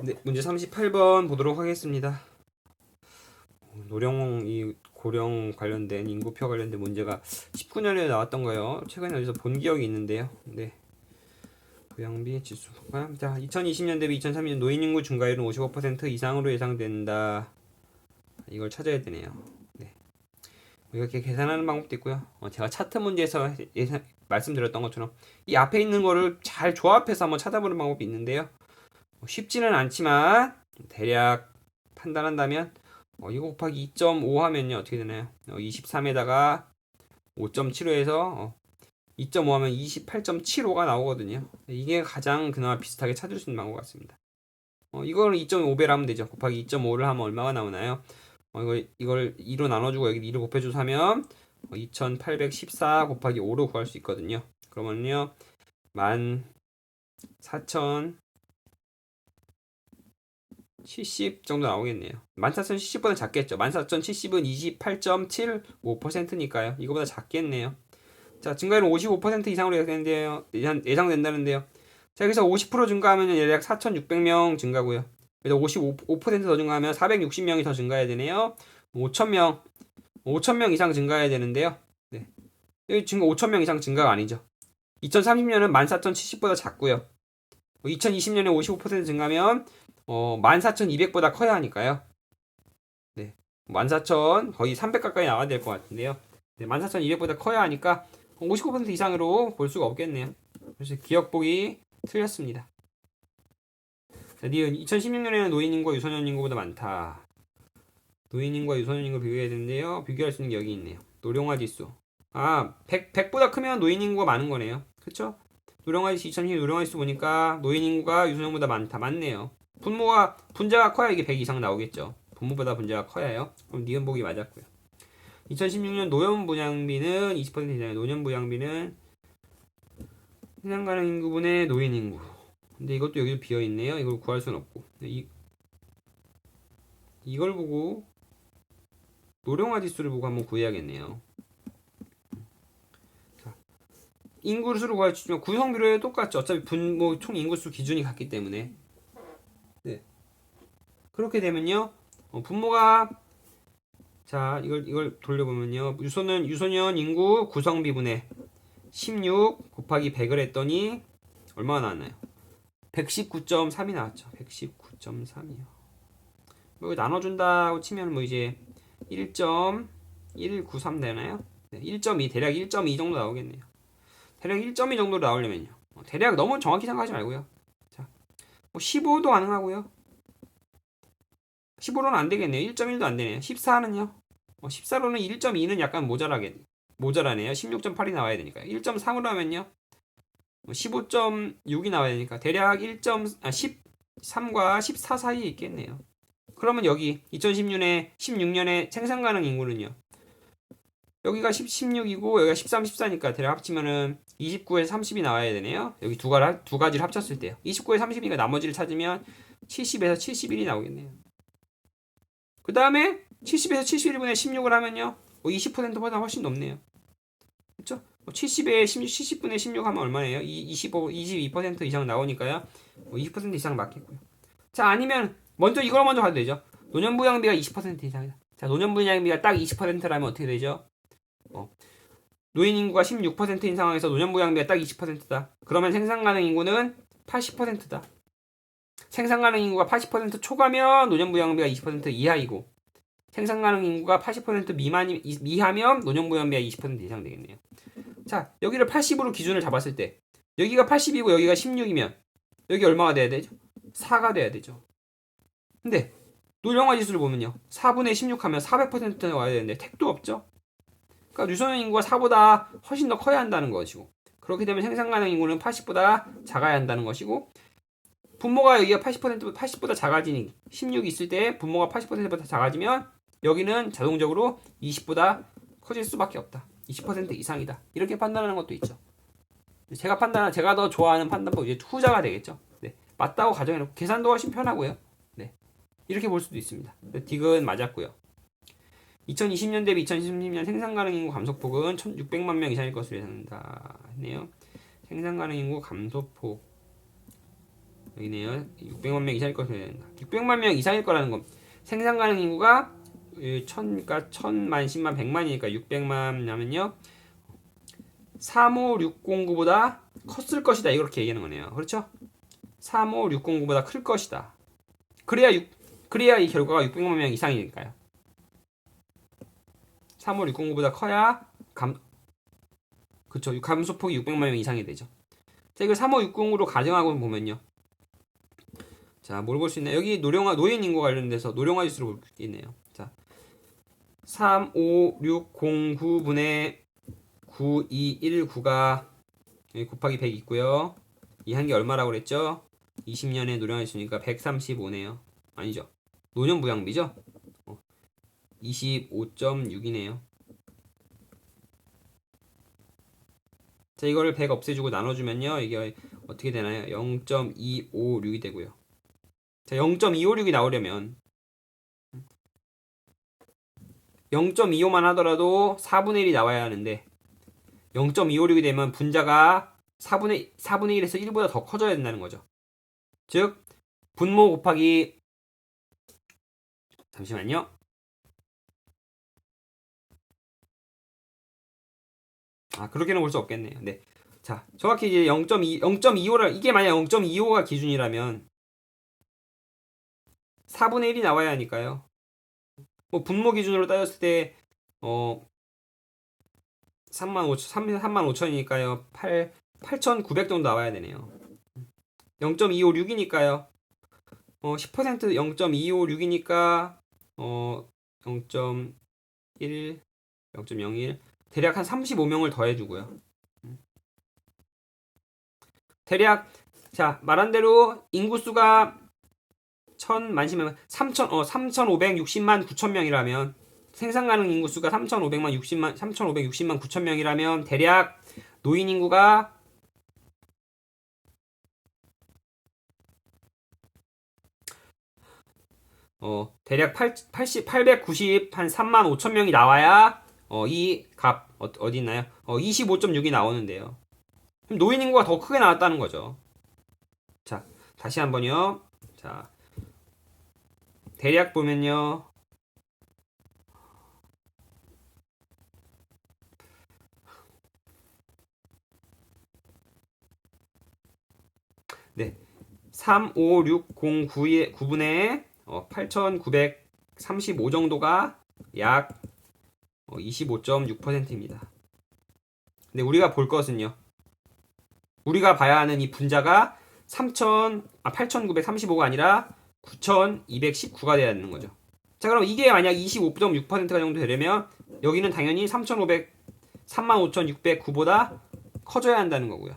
네, 문제 38번 보도록 하겠습니다. 노령 이 고령 관련된 인구표 관련된 문제가 19년에 나왔던 거예요. 최근에 어디서 본 기억이 있는데요. 네. 부양비 지수 볼까요? 자, 2020년 대비 2030년 노인 인구 증가율은 55% 이상으로 예상된다. 이걸 찾아야 되네요. 네. 이렇게 계산하는 방법도 있고요. 어, 제가 차트 문제에서 예상, 말씀드렸던 것처럼 이 앞에 있는 거를 잘 조합해서 한번 찾아보는 방법이 있는데요. 뭐 쉽지는 않지만 대략 판단한다면 어, 이거 곱하기 2.5 하면요 어떻게 되나요? 어, 23에다가 5.75에서 어, 2.5 하면 28.75가 나오거든요. 이게 가장 그나마 비슷하게 찾을 수 있는 방법 같습니다. 어, 이걸 2.5배로 하면 되죠. 곱하기 2.5를 하면 얼마가 나오나요? 어, 이걸, 이걸 2로 나눠주고 여기 2로 곱해줘서 하면 어, 2814 곱하기 5로 구할 수 있거든요. 그러면요 14,000 70 정도 나오겠네요. 14,070보다 작겠죠. 14,070은 28.75%니까요. 이거보다 작겠네요. 자, 증가율은 55% 이상으로 예상된대요. 예상- 예상 된다는데요. 자, 여기서 50% 증가하면 대략 4,600명 증가고요. 그래서 55%더 증가하면 460명이 더 증가해야 되네요. 5,000명, 5,000명 이상 증가해야 되는데요. 네. 여기 증가 5,000명 이상 증가가 아니죠. 2030년은 14,070보다 작고요. 2020년에 55% 증가하면 어, 14,200보다 커야 하니까요. 네. 14,000 거의 300 가까이 나와야 될 것 같은데요. 네, 14,200보다 커야 하니까 55% 이상으로 볼 수가 없겠네요. 그래서 기억보기 틀렸습니다. 자, 니은 2016년에는 노인 인구가 유소년 인구보다 많다. 노인 인구와 유소년 인구 비교해야 되는데요. 비교할 수 있는 게 여기 있네요. 노령화 지수. 아, 100, 100보다 크면 노인 인구가 많은 거네요. 그쵸? 노령화 지수 2010 노령화 지수 보니까 노인 인구가 유소년보다 많다. 맞네요. 분모가 분자가 커야 이게 100 이상 나오겠죠. 분모보다 분자가 커야요. 그럼 니은 보기 맞았고요. 2016년 노년 부양비는 20%이잖아요. 노년 부양비는 생산 가능 인구분의 노인 인구. 근데 이것도 여기 비어 있네요. 이걸 구할 수는 없고. 이 이걸 보고 노령화 지수를 보고 한번 구해야겠네요. 자, 인구 수를 구할 수 있지만 구성 비율이 똑같죠. 어차피 분 모 총 인구수 기준이 같기 때문에. 네. 그렇게 되면요. 어, 분모가 자, 이걸 이걸 돌려보면요. 유소년 유소년 인구 구성 비 분의 16 곱하기 100을 했더니 얼마가 나왔나요? 119.3이 나왔죠. 119.3이요. 뭐 나눠준다고 치면 뭐 이제 1.193 되나요? 네, 1.2 대략 1.2 정도 나오겠네요. 대략 1.2 정도로 나오려면요. 어, 대략 너무 정확히 생각하지 말고요. 자, 뭐 15도 가능하고요. 15로는 안 되겠네요. 1.1도 안 되네요. 14는요. 어, 14로는 1.2는 약간 모자라게 모자라네요. 16.8이 나와야 되니까요. 1.3으로 하면요. 15.6이 나와야 되니까 대략 1. 아, 13과 14 사이에 있겠네요. 그러면 여기 2016년에 16년에 생산 가능 인구는요. 여기가 10, 16이고 여기가 13, 14니까 대략 합치면은 29에서 30이 나와야 되네요. 여기 두, 가지, 두 가지를 합쳤을 때요. 29에서 32가 나머지를 찾으면 70에서 71이 나오겠네요. 그 다음에 70에서 71분의 16을 하면요. 뭐 20%보다 훨씬 높네요. 그렇죠? 70에 16, 70분의 16 하면 얼마예요? 25, 22% 이상 나오니까요. 뭐 20% 이상 맞겠고요. 자, 아니면 먼저 이걸 먼저 봐도 되죠. 노년부양비가 20% 이상이다. 자, 노년부양비가 딱 20%라면 어떻게 되죠? 어, 노인 인구가 16%인 상황에서 노년부양비가 딱 20%다. 그러면 생산 가능 인구는 80%다. 생산 가능 인구가 80% 초과면 노년부양비가 20% 이하이고 생산 가능 인구가 80% 미만이 미하면 노년부양비가 20% 이상 되겠네요. 자, 여기를 80으로 기준을 잡았을 때 여기가 80이고 여기가 16이면 여기 얼마가 돼야 되죠? 4가 돼야 되죠. 근데 노령화 지수를 보면요. 4분의 16 하면 400%가 와야 되는데 택도 없죠. 그러니까 유소년 인구가 4보다 훨씬 더 커야 한다는 것이고 그렇게 되면 생산 가능 인구는 80보다 작아야 한다는 것이고 분모가 여기가 80% 80보다 작아지니 16이 있을 때 분모가 80%보다 작아지면 여기는 자동적으로 20보다 커질 수밖에 없다. 20% 이상이다. 이렇게 판단하는 것도 있죠. 제가 판단한 제가 더 좋아하는 판단법 이제 후자가 되겠죠. 네. 맞다고 가정해놓고 계산도 훨씬 편하고요. 네. 이렇게 볼 수도 있습니다. 딕은 맞았고요. 2020년 대비 2030년 생산 가능 인구 감소폭은 1,600만 명 이상일 것으로 예상된다. 했네요. 생산 가능 인구 감소폭 여기네요. 600만 명 이상일 거라 된다. 600만 명 이상일 거라는 건 생산 가능 인구가 예, 천, 그러니까 천만, 십만, 백만이니까 600만 냐면요. 35609보다 컸을 것이다. 이렇게 얘기하는 거네요. 그렇죠? 35609보다 클 것이다. 그래야 6, 그래야 이 결과가 600만 명 이상이니까요. 35609보다 커야 감 그쵸 감소폭이 600만 명 이상이 되죠. 자 이걸 35690으로 가정하고 보면요. 자, 뭘 볼 수 있나요? 여기 노령화 노인 인구 관련돼서 노령화 지수를 볼 수 있네요. 자, 3, 5, 6, 0, 9분의 9, 2, 1, 9가 여기 곱하기 100 있고요. 이한게 얼마라고 그랬죠? 20년에 노령화 지수니까 135네요. 아니죠. 노년 부양비죠? 어, 25.6이네요. 자, 이거를 100 없애주고 나눠주면요. 이게 어떻게 되나요? 0.256이 되고요. 자, 0.256이 나오려면 0.25만 하더라도 4분의 1이 나와야 하는데 0.256이 되면 분자가 4분의 4분의 1에서 1보다 더 커져야 된다는 거죠. 즉 분모 곱하기 잠시만요. 아 그렇게는 볼 수 없겠네요. 네. 자 정확히 이제 0.2 0.25를 이게 만약 0.25가 기준이라면 4분의 1이 나와야 하니까요. 뭐 분모 기준으로 따졌을 때 어 3만 5천 3만 5천이니까요. 8 8,900 정도 나와야 되네요. 0.256이니까요. 어 10% 0.256이니까 어 0.1 0.01 대략 한 35명을 더해 주고요. 대략 자, 말한 대로 인구수가 1000 만시면 3000어 3560만 9천 명이라면 생산 가능 인구수가 3500만 60만 3560만 9천 명이라면 대략 노인 인구가 어 대략 8 80 890 한 3만 5천 명이 나와야 어 이 값 어, 어디 있나요? 어 25.6이 나오는데요. 그럼 노인 인구가 더 크게 나왔다는 거죠. 자, 다시 한번요. 자, 대략 보면요. 네. 3, 5, 6, 0, 9의 9분의 어, 8,935 정도가 약 어, 25.6%입니다. 근데 우리가 볼 것은요. 우리가 봐야 하는 이 분자가 3,000, 아, 8,935가 아니라 9,219가 돼야 되는 거죠. 자, 그럼 이게 만약 25.6%가 정도 되려면 여기는 당연히 3,500, 35,609보다 커져야 한다는 거고요.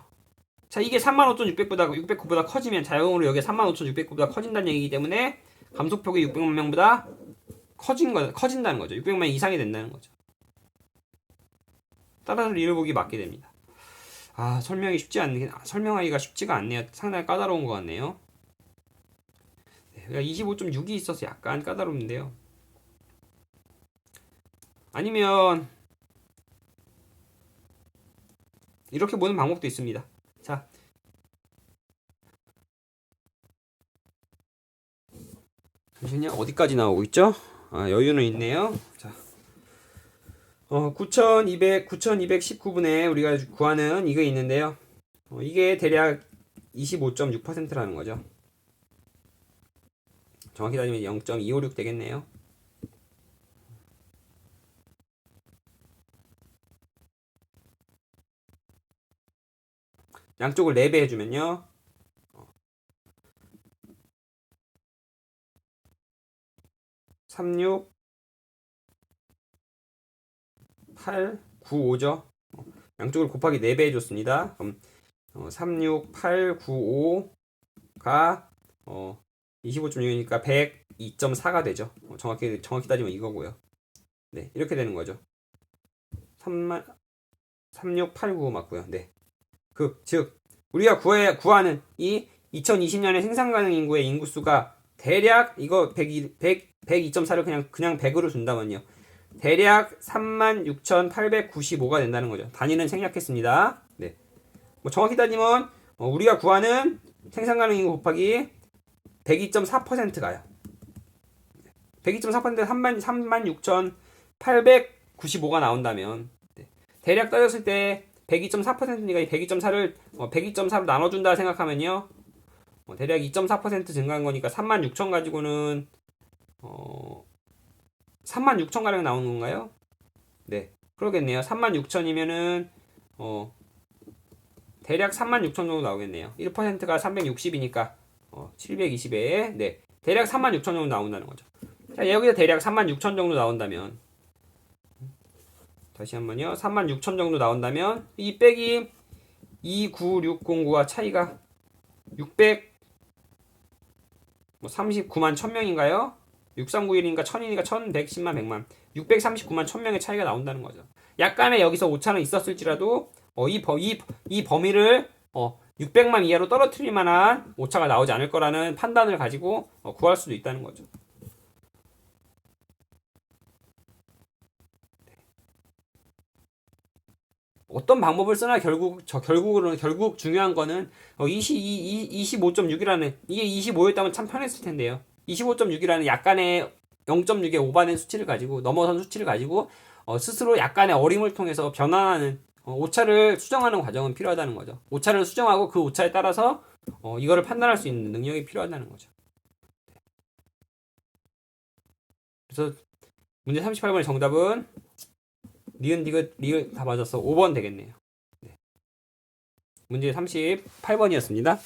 자, 이게 35,600보다 609보다 커지면 자연으로 여기 35,609보다 커진다는 얘기이기 때문에 감소폭이 600만 명보다 커진 거 커진다는 거죠. 600만 이상이 된다는 거죠. 따라서 리를 보기 맞게 됩니다. 아, 설명이 쉽지. 아, 설명하기가 쉽지가 않네요. 상당히 까다로운 것 같네요. 네, 25.6이 있어서 약간 까다롭는데요. 아니면 이렇게 보는 방법도 있습니다. 자, 잠시만요. 어디까지 나오고 있죠? 아, 여유는 있네요. 자, 어, 9200, 9219분에 우리가 구하는 이게 있는데요. 어, 이게 대략 25.6%라는 거죠. 정확히 따지면 0.256 되겠네요. 양쪽을 4배 해주면요. 36 8 9 5죠. 양쪽을 곱하기 4배 해줬습니다. 그럼 어, 36 8 9 5가 어, 25.6이니까 102.4가 되죠. 어, 정확히 정확히 따지면 이거고요. 네, 이렇게 되는 거죠. 3만 3689 맞고요. 네. 그 즉 우리가 구해 구하는 이 2020년에 생산 가능 인구의 인구수가 대략 이거 100, 100 102.4를 그냥 그냥 100으로 준다면요. 대략 36,895가 된다는 거죠. 단위는 생략했습니다. 네. 뭐 정확히 따지면 어, 우리가 구하는 생산 가능 인구 곱하기 102.4% 가요. 102.4% 3만 36,895가 나온다면 네. 대략 따졌을 때 102.4%니까 이 102.4를 어, 102.4로 나눠준다 생각하면요. 어, 대략 2.4% 증가한 거니까 36,000 가지고는 어 36,000 가량 나오는 건가요? 네. 그러겠네요. 36,000이면은 어 대략 36,000 정도 나오겠네요. 1%가 360이니까 어 720에 네. 대략 36,000 정도 나온다는 거죠. 자, 여기서 대략 36,000 정도 나온다면 다시 한번요. 36,000 정도 나온다면 이 빼기 29609와 차이가 600 뭐 39만 1000명인가요? 6391이니까 1000이니까 1110만 100만 639만 1000명의 차이가 나온다는 거죠. 약간의 여기서 오차는 있었을지라도 어, 이, 범, 이, 이 범위를 어, 600만 이하로 떨어뜨릴 만한 오차가 나오지 않을 거라는 판단을 가지고 어, 구할 수도 있다는 거죠. 어떤 방법을 쓰나 결국 저 결국으로는 결국 중요한 거는 어, 22, 25.6이라는 이게 25였다면 참 편했을 텐데요. 25.6이라는 약간의 0.6의 오반의 수치를 가지고 넘어선 수치를 가지고 어, 스스로 약간의 어림을 통해서 변화하는 어, 오차를 수정하는 과정은 필요하다는 거죠. 오차를 수정하고 그 오차에 따라서 어, 이거를 판단할 수 있는 능력이 필요하다는 거죠. 그래서 문제 38번의 정답은 니은 디귿 리을 다 맞았어. 5번 되겠네요. 네. 문제 38번이었습니다.